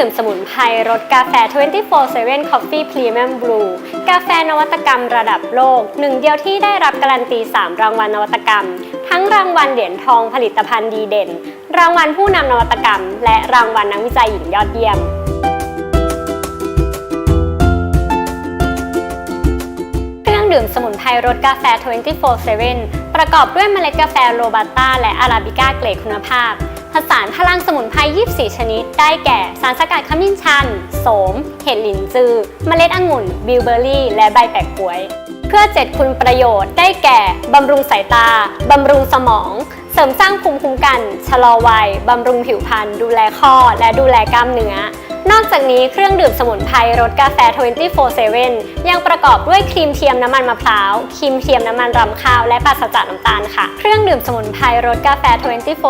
รื่องดื่มสมุนไพรรสกาแฟ 24/7 Coffee Premium Brew กาแฟนวัตกรรมระดับโลก หนึ่งเดียวที่ได้รับการันตี 3 รางวัลนวัตกรรม ทั้งรางวัลเหรียญทองผลิตภัณฑ์ดีเด่น รางวัลผู้นำนวัตกรรม และรางวัลนักวิจัยหญิงยอดเยี่ยมเครื่องดื่มสมุนไพรรสกาแฟ 24/7 ประกอบด้วยเมล็ดกาแฟโรบัสต้าและอาราบิก้าเกรดคุณภาพ ผสานพลังสมุนไพร 24 ชนิด ได้แก่ สารสกัดขมิ้นชัน โสม เห็ดหลินจือ เมล็ดองุ่น บิลเบอร์รี่ และใบแปะกล้วย เพื่อ 7 คุณประโยชน์ ได้แก่ บำรุงสายตา บำรุงสมอง ริมสร้างภูมิคุ้มกัน ชะลอวัย บำรุงผิวพรรณ ดูแลข้อ และดูแลกล้ามเนื้อ นอกจากนี้เครื่องดื่มสมุนไพรรสกาแฟ 24/7 ยังประกอบด้วยครีมเทียมน้ำมันมะพร้าว ครีมเทียมน้ำมันรำข้าว และปราศจากน้ำตาลค่ะ เครื่องดื่มสมุนไพรรสกาแฟ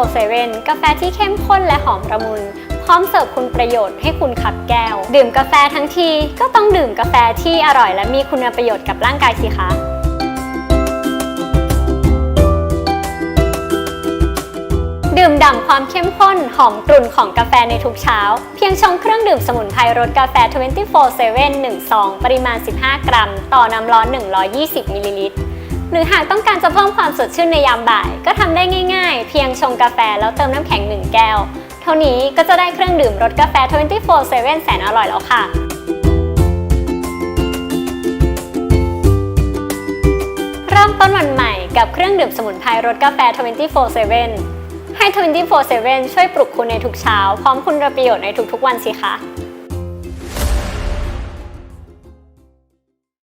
24/7 กาแฟที่เข้มข้นและหอมละมุนพร้อมเสิร์ฟคุณประโยชน์ให้คุณขับแก้ว ดื่มกาแฟทั้งทีก็ต้องดื่มกาแฟที่อร่อย และมีคุณประโยชน์กับร่างกายสิคะ ดื่มด่ำความเข้มข้นหอมกรุ่นของกาแฟในทุกเช้า เพียงชงเครื่องดื่มสมุนไพรรสกาแฟ 24/7 1ซองปริมาณ 15 กรัม ต่อน้ำร้อน 120 มิลลิลิตร หรือหากต้องการจะเพิ่มความสดชื่นในยามบ่าย ก็ทำได้ง่ายๆ เพียงชงกาแฟแล้วเติมน้ำแข็ง 1 แก้ว เท่านี้ก็จะได้เครื่องดื่มรสกาแฟ 24/7 แสนอร่อยแล้วค่ะเริ่มต้นวันใหม่กับเครื่องดื่มสมุนไพรรสกาแฟ 24/7 ให้ 24/7 ช่วยปลุกคุณในทุกเช้า พร้อมคุณประโยชน์ในทุกๆวันสิคะ